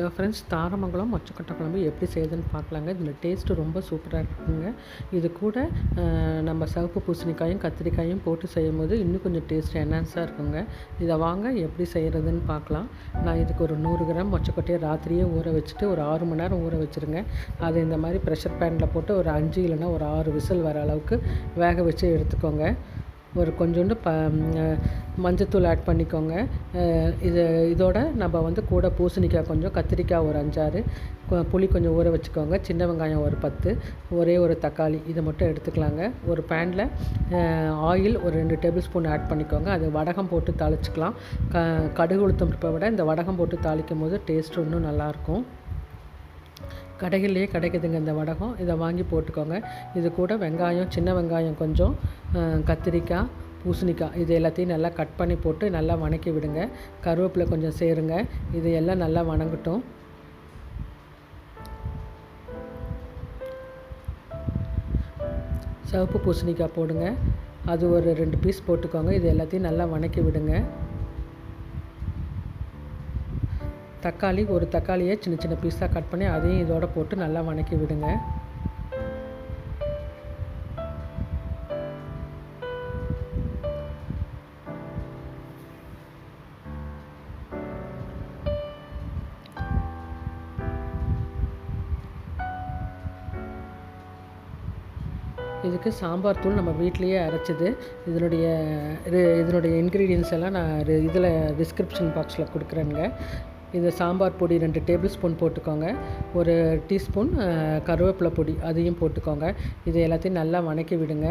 Hello friends Tharamangalam மொச்சக்கொட்டை குழம்பு எப்படி செய்யுதுன்னு பார்க்கலாங்க. இதில் டேஸ்ட்டு ரொம்ப சூப்பராக இருக்குங்க. இது கூட நம்ம சிவப்பு பூசணிக்காயும் கத்திரிக்காயும் போட்டு செய்யும் போது இன்னும் கொஞ்சம் டேஸ்ட் என்ஹான்ஸாக இருக்குங்க. இதை வாங்க எப்படி செய்கிறதுன்னு பார்க்கலாம். நான் இதுக்கு ஒரு நூறு கிராம் மொச்சக்கொட்டையை ராத்திரியே ஊற வச்சுட்டு ஒரு ஆறு மணி நேரம் ஊற வச்சுருங்க. அதை இந்த மாதிரி ப்ரெஷர் பேனில் போட்டு ஒரு அஞ்சு இல்லைன்னா ஒரு ஆறு விசில் வர அளவுக்கு வேக வச்சு எடுத்துக்கோங்க. ஒரு கொஞ்சோண்டு ப மஞ்சத்தூள் ஆட் பண்ணிக்கோங்க. இது இதோட நம்ம வந்து கூட பூசணிக்காய் கொஞ்சம் கத்திரிக்காய் ஒரு அஞ்சாறு புளி கொஞ்சம் ஊற வச்சுக்கோங்க. சின்ன வெங்காயம் ஒரு பத்து ஒரே ஒரு தக்காளி இதை மட்டும் எடுத்துக்கலாங்க. ஒரு பேனில் ஆயில் ஒரு ரெண்டு டேபிள் ஸ்பூன் ஆட் பண்ணிக்கோங்க. அது வடகம் போட்டு தாளிச்சிக்கலாம். க கடுகு உளுத்தம் விட இந்த வடகம் போட்டு தாளிக்கும் போது டேஸ்ட் இன்னும் நல்லாயிருக்கும் கடைகள்லேயே கிடைக்குதுங்க இந்த வடகம். இதை வாங்கி போட்டுக்கோங்க. இது கூட வெங்காயம் சின்ன வெங்காயம் கொஞ்சம் கத்திரிக்காய் பூசணிக்காய் இது எல்லாத்தையும் நல்லா கட் பண்ணி போட்டு நல்லா வணக்கி விடுங்க. கருவேப்பிலை கொஞ்சம் சேருங்க. இது எல்லாம் நல்லா வணங்கட்டும். சிவப்பு பூசணிக்காய் போடுங்க. அது ஒரு ரெண்டு பீஸ் போட்டுக்கோங்க. இது எல்லாத்தையும் நல்லா வணக்கி விடுங்க. தக்காளி ஒரு தக்காளியை சின்ன சின்ன பீஸாக கட் பண்ணி அதையும் இதோட போட்டு நல்லா வணக்கி விடுங்க. இதுக்கு சாம்பார் தூள் நம்ம வீட்லேயே அரைச்சது. இதனுடைய இதனுடைய இன்க்ரீடியன்ஸ் எல்லாம் நான் இதில் டிஸ்கிரிப்ஷன் பாக்ஸில் கொடுக்குறேங்க இது சாம்பார் பொடி ரெண்டு டேபிள் ஸ்பூன் போட்டுக்கோங்க. ஒரு டீஸ்பூன் கருவேப்பிலை பொடி அதையும் போட்டுக்கோங்க. இது எல்லாத்தையும் நல்லா வணக்கி விடுங்க.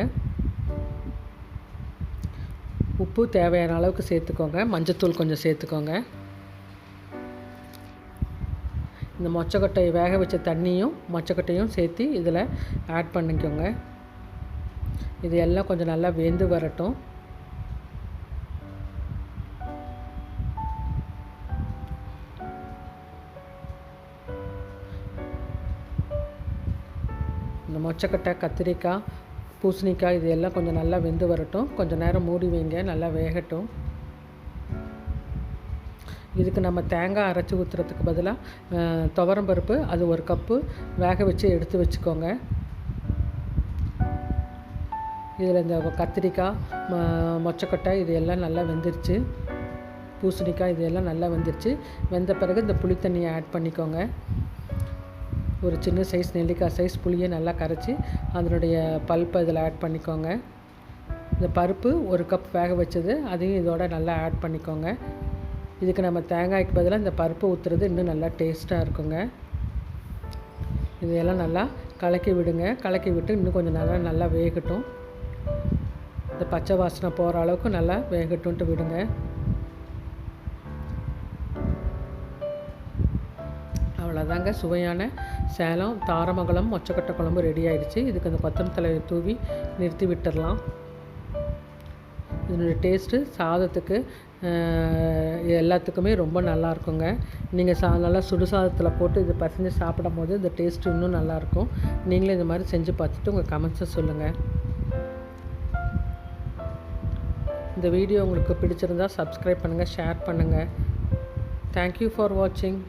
உப்பு தேவையான அளவுக்கு சேர்த்துக்கோங்க. மஞ்சத்தூள் கொஞ்சம் சேர்த்துக்கோங்க. இந்த மொச்சக்கொட்டையை வேக வச்ச தண்ணியும் மொச்சக்கொட்டையும் சேர்த்து இதில் ஆட் பண்ணிக்கோங்க. இது எல்லாம் கொஞ்சம் நல்லா வெந்து வரட்டும். இந்த மொச்சக்கட்டை கத்திரிக்காய் பூசணிக்காய் இது எல்லாம் கொஞ்சம் நல்லா வெந்து வரட்டும். கொஞ்சம் நேரம் மூடி வைங்க நல்லா வேகட்டும். இதுக்கு நம்ம தேங்காய் அரைச்சி ஊற்றுறதுக்கு பதிலாக துவரம் பருப்பு அது ஒரு கப்பு. வேக வச்சு எடுத்து வச்சுக்கோங்க. இதில் இந்த கத்திரிக்காய் மொச்சக்கொட்டை இது எல்லாம் நல்லா வெந்துருச்சு. பூசணிக்காய் இது எல்லாம் நல்லா வெந்துருச்சு. வெந்த பிறகு இந்த புளி தண்ணியை ஆட் பண்ணிக்கோங்க. ஒரு சின்ன சைஸ் நெல்லிக்காய் சைஸ் புளியை நல்லா கரைச்சி அதனுடைய பல்ப்பை இதில் ஆட் பண்ணிக்கோங்க. இந்த பருப்பு ஒரு கப் வேக வச்சது அதையும் இதோட நல்லா ஆட் பண்ணிக்கோங்க. இதுக்கு நம்ம தேங்காய்க்கு பதிலாக இந்த பருப்பு ஊற்றுறது இன்னும் நல்லா டேஸ்ட்டாக இருக்குங்க. இதையெல்லாம் நல்லா கலக்கி விடுங்க. கலக்கி விட்டு இன்னும் கொஞ்சம் நல்லா நல்லா வேகட்டும். இந்த பச்சை வாசனை போகிற அளவுக்கு நல்லா வேகட்டும்ன்ட்டு விடுங்க. அவ்வளோதாங்க சுவையான சேலம் தாரமங்கலம் மொச்சக்கொட்டை குழம்பு ரெடி ஆகிடுச்சு இதுக்கு அந்த கொத்தமல்லி தூவி நிறுத்தி விட்டுடலாம் இதனுடைய டேஸ்ட்டு சாதத்துக்கு எல்லாத்துக்குமே ரொம்ப நல்லா இருக்குங்க. நீங்கள் சா நல்லா சுடு சாதத்தில் போட்டு இது பசஞ்சு சாப்பிடும் போது இந்த டேஸ்ட் இன்னும் நல்லாயிருக்கும் நீங்களும் இந்த மாதிரி செஞ்சு பார்த்துட்டு உங்கள் கமெண்ட்ஸை சொல்லுங்கள் இந்த வீடியோ உங்களுக்கு பிடிச்சிருந்தால் சப்ஸ்கிரைப் பண்ணுங்கள் ஷேர் பண்ணுங்கள் தேங்க்யூ ஃபார் வாட்சிங்